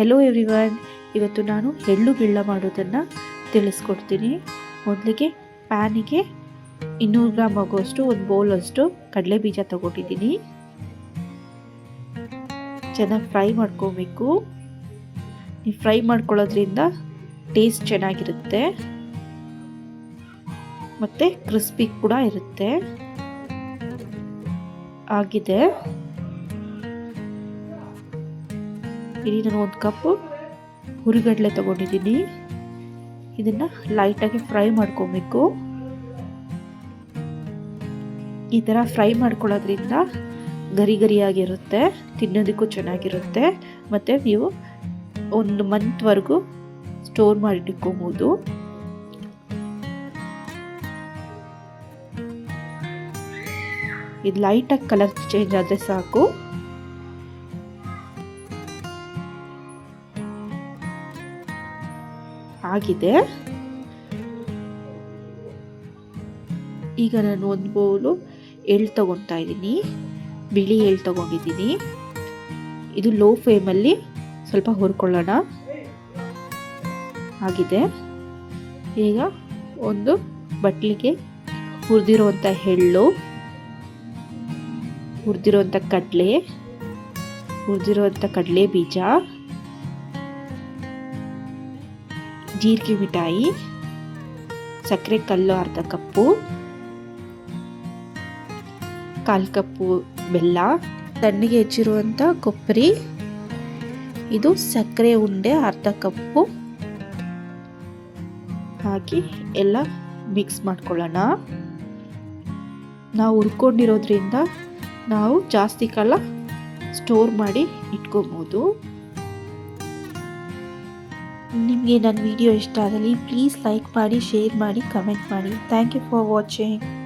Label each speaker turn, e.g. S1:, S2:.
S1: Hello everyone ಇವತ್ತು ನಾನು ಎಳ್ಳು ಗಿಳ್ಳ ಮಾಡೋದನ್ನು ತಿಳಿಸ್ಕೊಡ್ತೀನಿ. ಮೊದಲಿಗೆ ಪ್ಯಾನಿಗೆ ಇನ್ನೂರು ಗ್ರಾಮ್ ಆಗೋಷ್ಟು ಒಂದು ಬೌಲಷ್ಟು ಕಡಲೆ ಬೀಜ ತಗೊಂಡಿದ್ದೀನಿ. ಚೆನ್ನಾಗಿ ಫ್ರೈ ಮಾಡ್ಕೋಬೇಕು. ನೀವು ಫ್ರೈ ಮಾಡ್ಕೊಳ್ಳೋದ್ರಿಂದ ಟೇಸ್ಟ್ ಚೆನ್ನಾಗಿರುತ್ತೆ. ಮತ್ತು ಕ್ರಿಸ್ಪಿ ಕೂಡ ಇರುತ್ತೆ. ಆಗಿದೆ. ಇಲ್ಲಿ ನಾನು ಒಂದು ಕಪ್ಪು, ಹುರಿಗಡಲೆ ತಗೊಂಡಿದ್ದೀನಿ. ಇದನ್ನು ಲೈಟಾಗಿ ಫ್ರೈ ಮಾಡ್ಕೊಬೇಕು. ಈ ಥರ ಫ್ರೈ ಮಾಡ್ಕೊಳ್ಳೋದ್ರಿಂದ ಗರಿ ಗರಿಯಾಗಿರುತ್ತೆ, ತಿನ್ನೋದಕ್ಕೂ ಚೆನ್ನಾಗಿರುತ್ತೆ. ಮತ್ತು ನೀವು ಒಂದು ಮಂತ್ವರೆಗೂ ಸ್ಟೋರ್ ಮಾಡಿಟ್ಕೋಬೋದು ಇದು ಲೈಟಾಗಿ ಕಲರ್ ಚೇಂಜ್ ಆದರೆ ಸಾಕು. ಆಗಿದೆ. ಈಗ ನಾನು ಒಂದು ಬೌಲು ಎಳ್ಳು ತಗೊತಾ ಇದ್ದೀನಿ. ಬಿಳಿ ಎಳ್ಳು ತಗೊಂಡಿದ್ದೀನಿ. ಇದು ಲೋ ಫ್ಲೇಮಲ್ಲಿ ಸ್ವಲ್ಪ ಹುರ್ಕೊಳ್ಳೋಣ. ಆಗಿದೆ. ಈಗ ಒಂದು ಬಟ್ಲಿಗೆ ಹುರಿದಿರುವಂಥ ಎಳ್ಳು, ಹುರಿದಿರುವಂಥ ಕಡಲೆ ಹುರಿದಿರುವಂಥ ಕಡಲೆ ಬೀಜ ಜೀರಿಗೆ ಮಿಠಾಯಿ, ಸಕ್ಕರೆ ಕಲ್ಲು, ಅರ್ಧ ಕಪ್ಪು, ಕಾಲು ಕಪ್ಪು ಬೆಲ್ಲ, ತಣ್ಣಿಗೆ ಹೆಚ್ಚಿರುವಂಥ ಕೊಬ್ಬರಿ, ಇದು ಸಕ್ಕರೆ ಉಂಡೆ, ಅರ್ಧ ಕಪ್ಪು. ಹಾಕಿ ಎಲ್ಲ ಮಿಕ್ಸ್ ಮಾಡ್ಕೊಳ್ಳೋಣ. ನಾವು ಹುರ್ಕೊಂಡಿರೋದ್ರಿಂದ ನಾವು ಜಾಸ್ತಿ ಕಾಲ ಸ್ಟೋರ್ ಮಾಡಿ ಇಟ್ಕೋಬೋದು. ನಿಮಗೆ ನನ್ನ ವಿಡಿಯೋ ಇಷ್ಟ ಆದಲ್ಲಿ ಪ್ಲೀಸ್ ಲೈಕ್ ಮಾಡಿ ಶೇರ್ ಮಾಡಿ ಕಮೆಂಟ್ ಮಾಡಿ. Thank you for watching